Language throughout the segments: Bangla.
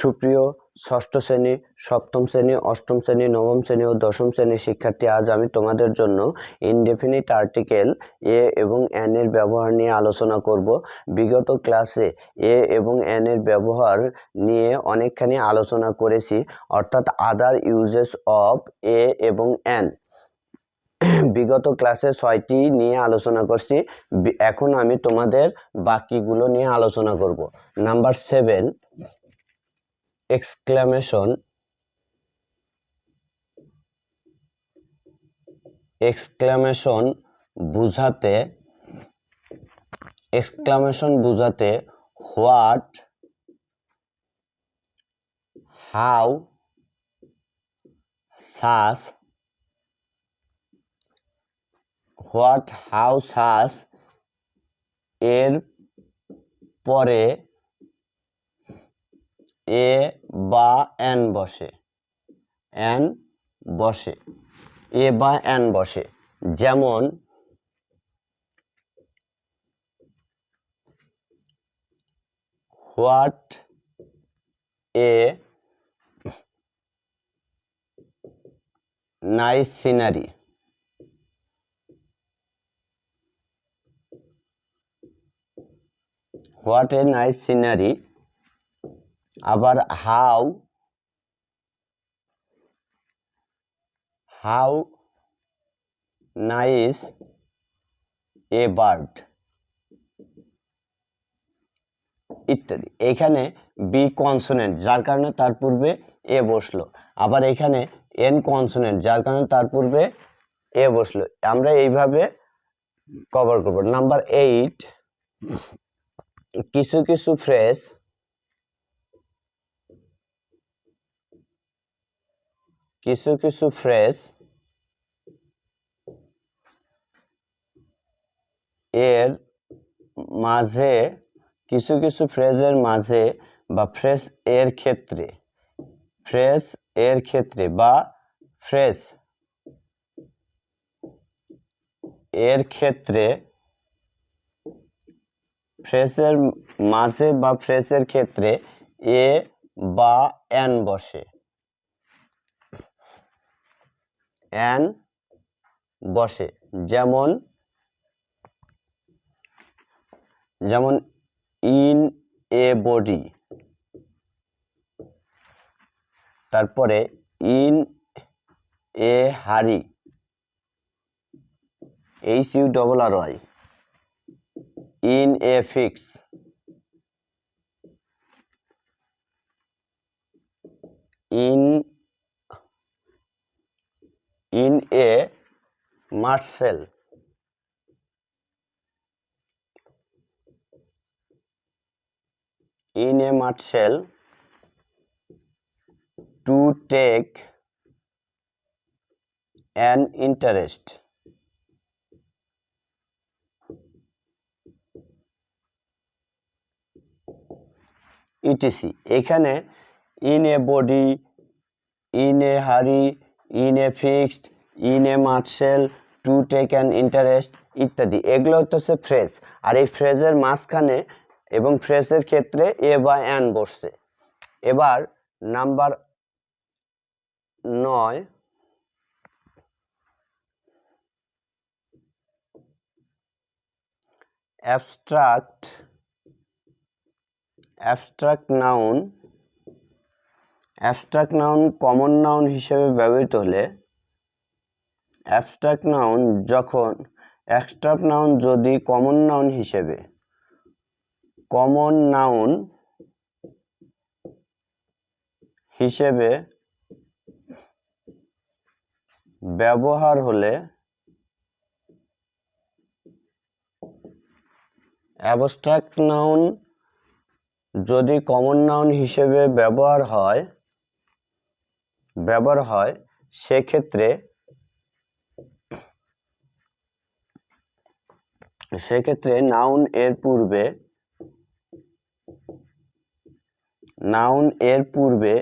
সুপ্রিয় ষষ্ঠ শ্রেণি, সপ্তম শ্রেণি, অষ্টম শ্রেণি, নবম শ্রেণি ও দশম শ্রেণির শিক্ষার্থী, আজ আমি তোমাদের জন্য ইনডেফিনিট আর্টিকেল এ এবং এন এর ব্যবহার নিয়ে আলোচনা করব। বিগত ক্লাসে এ এবং এন এর ব্যবহার নিয়ে অনেকখানি আলোচনা করেছি, অর্থাৎ আদার ইউজেস অফ এ এবং এন বিগত ক্লাসে ছয়টি নিয়ে আলোচনা করছি, এখন আমি তোমাদের বাকিগুলো নিয়ে আলোচনা করব। নাম্বার সেভেন এক্সক্লামেশন এক্সক্লামেশন বুঝাতে এক্সক্লামেশন বুঝাতে what how such what how such এর পরে এ বা এন বসে। এন বসে। এ বা এন বসে। যেমন what a nice scenery. What a nice scenery আবার how how nice a bird ইত্যাদি। এখানে বি কনসোনেন্ট, যার কারণে তার পূর্বে এ বসল। আবার এখানে এন কনসোনেন্ট, যার কারণে তার পূর্বে এ বসল। আমরা এইভাবে কভার করব। নাম্বার এইট, কিছু কিছু ফ্রেজ কিছু কিছু ফ্রেজ এর মাঝে, কিছু কিছু ফ্রেজের মাঝে বা ফ্রেজ এর ক্ষেত্রে ফ্রেজ এর ক্ষেত্রে বা ফ্রেজ এর ক্ষেত্রে ফ্রেজের মাঝে বা ফ্রেজের ক্ষেত্রে এ বা এন বসে। এন বসে। যেমন যেমন ইন এ বডি। তারপরে in a hurry H U double R Y. In a fix. In in a nutshell in a nutshell to take an interest etc এখানে in a body in a hurry in a fixed in a nutshell to take an interest ইত্যাদি। এগুলো হচ্ছে ফ্রেজ আর এই ফ্রেজের মাঝখানে এবং ফ্রেজের ক্ষেত্রে এ বা এন বসছে। এবার নাম্বার নয়। Abstract abstract noun abstract noun common noun হিসেবে ব্যবহৃত হলে অ্যাবস্ট্রাক্ট নাউন যখন অ্যাবস্ট্রাক্ট নাউন যদি কমন নাউন হিসেবে, কমন নাউন হিসেবে ব্যবহার হলে অ্যাবস্ট্রাক্ট নাউন যদি কমন নাউন হিসেবে ব্যবহার হয় ব্যবহার হয়, সেক্ষেত্রে সেক্ষেত্রে নাউন এর পূর্বে নাউন এর পূর্বে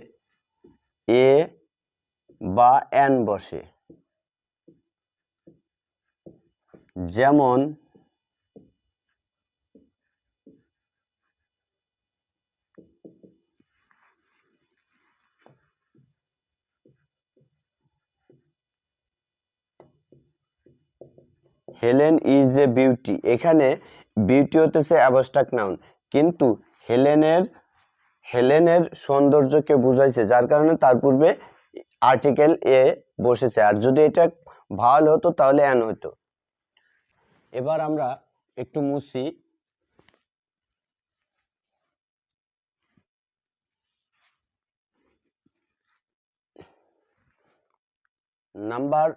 এ বা এন বসে। যেমন হেলেন ইজ এ বিউটি। এখানে বিউটি হতেছে অ্যাবস্ট্রাক্ট নাউন। কিন্তু হেলেনের হেলেনের সৌন্দর্যকে বুঝাইছে, যার কারণে তার পূর্বে আর্টিকেল এ বসেছে। আর যদি এটা ভালো হতো, তাহলে অ্যান হতো এবার আমরা একটু মুছি। নাম্বার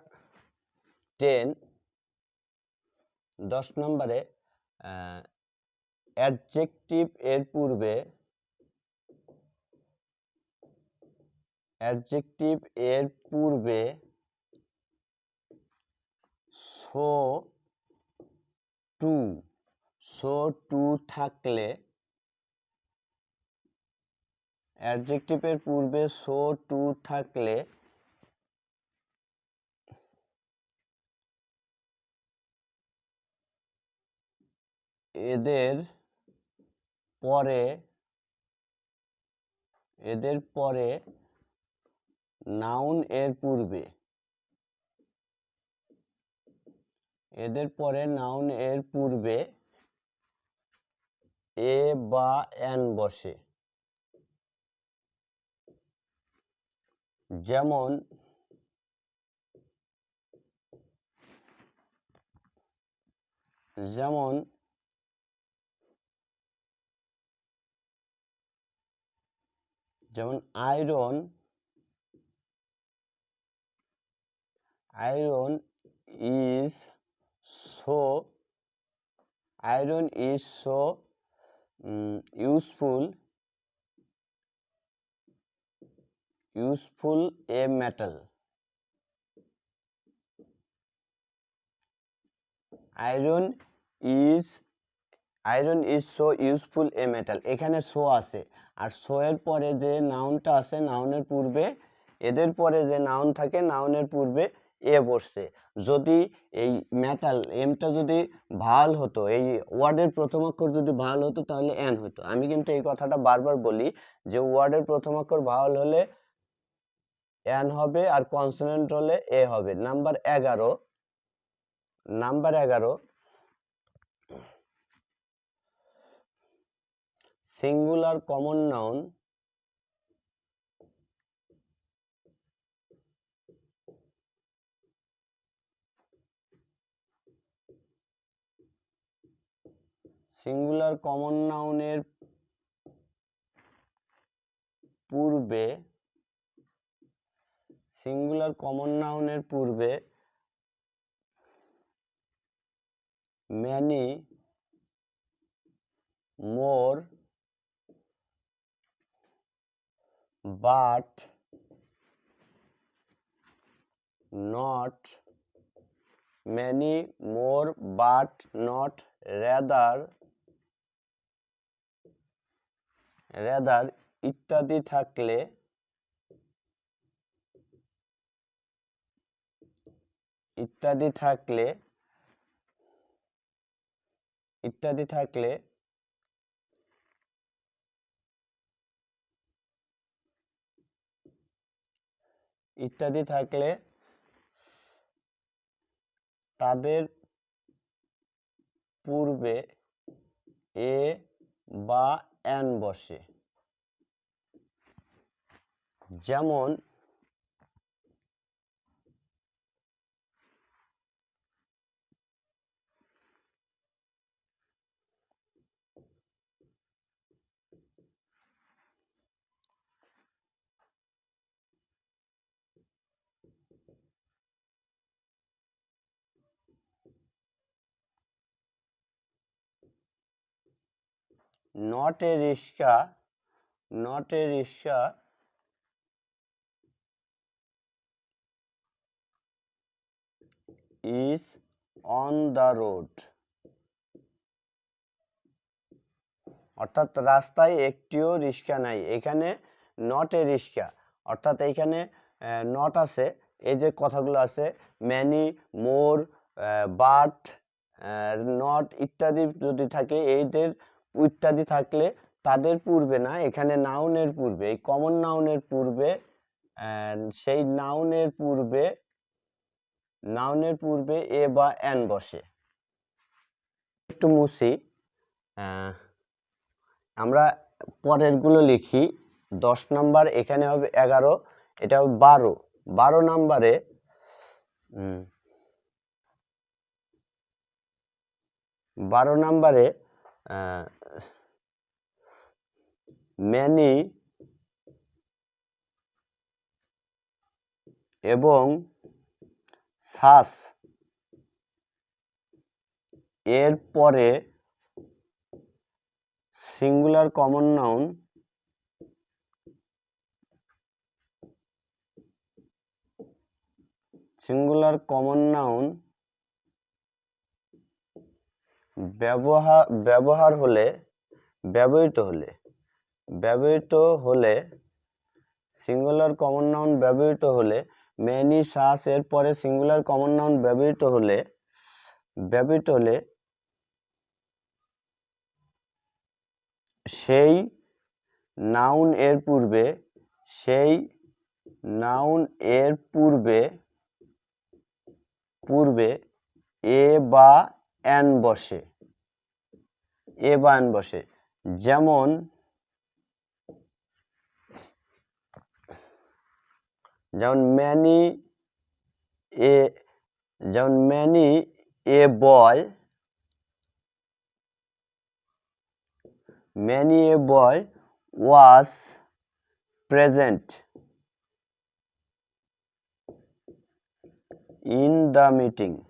টেন দশ নম্বরে অ্যাডজেক্টিভ এর পূর্বে অ্যাডজেক্টিভ এর পূর্বে সো টু সো টু থাকলে অ্যাডজেক্টিভের পূর্বে সো টু থাকলে এদের পরে এদের পরে নাউন এর পূর্বে, এদের পরে নাউন এর পূর্বে এ বা এন বসে। যেমন যেমন যেমন iron iron is so iron is so useful useful a metal iron is iron is so useful a metal এখানে সো আছে। আর সো এর পরে যে নাউনটা আছে নাউনের পূর্বে, এদের পরে যে নাউন থাকে নাউনের পূর্বে এ বসছে। যদি এই মেটাল এমটা যদি ভালো হতো, এই ওয়ার্ডের প্রথম অক্ষর যদি ভালো হতো, তাহলে এন হতো আমি কিন্তু এই কথাটা বারবার বলি যে ওয়ার্ডের প্রথম অক্ষর ভালো হলে এন হবে আর কনসোনেন্ট হলে এ হবে। নাম্বার এগারো নাম্বার এগারো singular common noun singular common নাউনের পূর্বে সিঙ্গুলার কমন নাউনের পূর্বে many more but not many more but not rather rather ইত্যাদি থাকলে ইত্যাদি থাকলে ইত্যাদি থাকলে ইত্যাদি থাকলে তাদের পূর্বে এ বা এন বসে। যেমন not a rickshaw, not a rickshaw. Is on the road. অর্থাৎ রাস্তায় একটিও রিক্সা নাই। এখানে নট এ রিক্সা অর্থাৎ এইখানে নট আছে। এই যে কথাগুলো আছে ম্যানি মোর বাট নট ইত্যাদি যদি থাকে এইদের ইত্যাদি থাকলে তাদের পূর্বে না, এখানে নাউনের পূর্বে, এই কমন নাউনের পূর্বে সেই নাউনের পূর্বে নাউনের পূর্বে এ বা এন বসে। একটু মুছি। আমরা পরেরগুলো লিখি। দশ নাম্বার এখানে হবে এগারো, এটা হবে বারো। বারো নাম্বারে বারো নাম্বারে ম্যানি এবং শ্বাস এর পরে singular common noun singular common noun ব্যবহার ব্যবহার হলে, ব্যবহৃত হলে ব্যবহৃত হলে সিঙ্গুলার কমন নাউন ব্যবহৃত হলে মেনি শ্বাস এর পরে সিঙ্গুলার কমন নাউন ব্যবহৃত হলে ব্যবহৃত হলে, সেই নাউন এর পূর্বে, সেই নাউন এর পূর্বে পূর্বে এ বা এন বসে। এ বা এন বসে যেমন যেমন ম্যানি এ যেমন many a boy many a boy was present in the meeting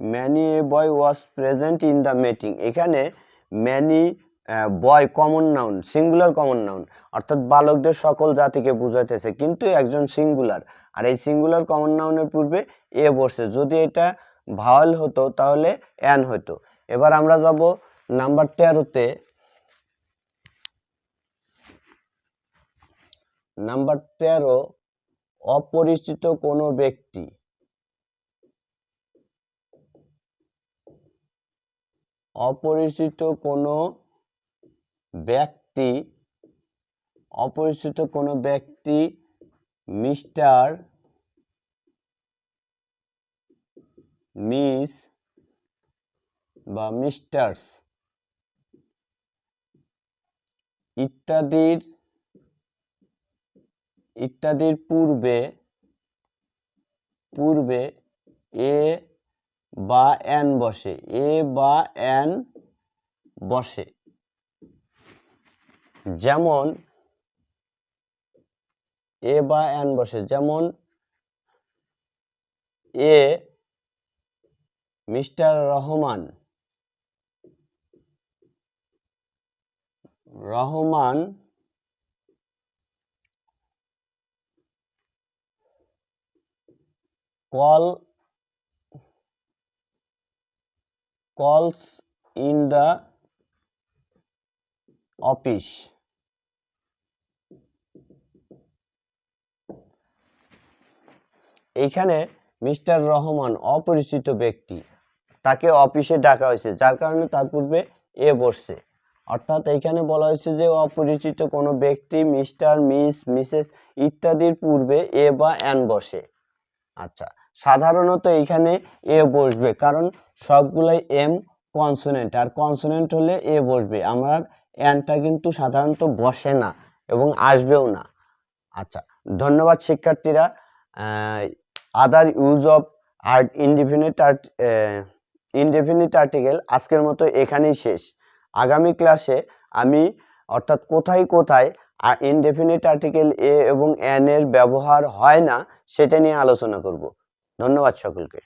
many a boy was present in the meeting এখানে many boy common noun singular common noun অর্থাৎ বালকদের সকল জাতিকে বুঝাইতেছে, কিন্তু একজন সিঙ্গুলার আর এই সিঙ্গুলার কমন নাউনের পূর্বে এ বসছে। যদি এটা ভাওয়াল হতো, তাহলে অ্যান হতো এবার আমরা যাব নাম্বার তেরোতে নাম্বার তেরো, অপরিচিত কোনো ব্যক্তি অপরিচিত কোনো ব্যক্তি, অপরিচিত কোনো ব্যক্তি, মিস্টার, মিস বা মিস্টার্স ইত্যাদির ইত্যাদির পূর্বে পূর্বে এ বা এন বসে, এ বা এন বসে। যেমন, এ বা এন বসে, যেমন, a mister Rahman Rahman call calls in the office. এইখানে মিস্টার রহমান অপরিচিত ব্যক্তি। তাকে অফিসে ডাকা হয়েছে, যার কারণে তার পূর্বে এ বসছে। অর্থাৎ এইখানে বলা হয়েছে যে অপরিচিত কোনো ব্যক্তি, মিস্টার, মিস, মিসেস ইত্যাদির পূর্বে এ বা এন বসে। আচ্ছা সাধারণত এইখানে এ বসবে, কারণ সবগুলাই এম কনসোনেন্ট আর কনসোনেন্ট হলে এ বসবে। আমার এনটা কিন্তু সাধারণত বসে না এবং আসবেও না। আচ্ছা ধন্যবাদ শিক্ষার্থীরা। Other use of art indefinite art indefinite article আজকের মতো এখানেই শেষ। আগামী ক্লাসে আমি, অর্থাৎ কোথায় কোথায় ইনডেফিনিট আর্টিকেল এ এবং এন এর ব্যবহার হয় না, সেটা নিয়ে আলোচনা করব। ধন্যবাদ সকলকে।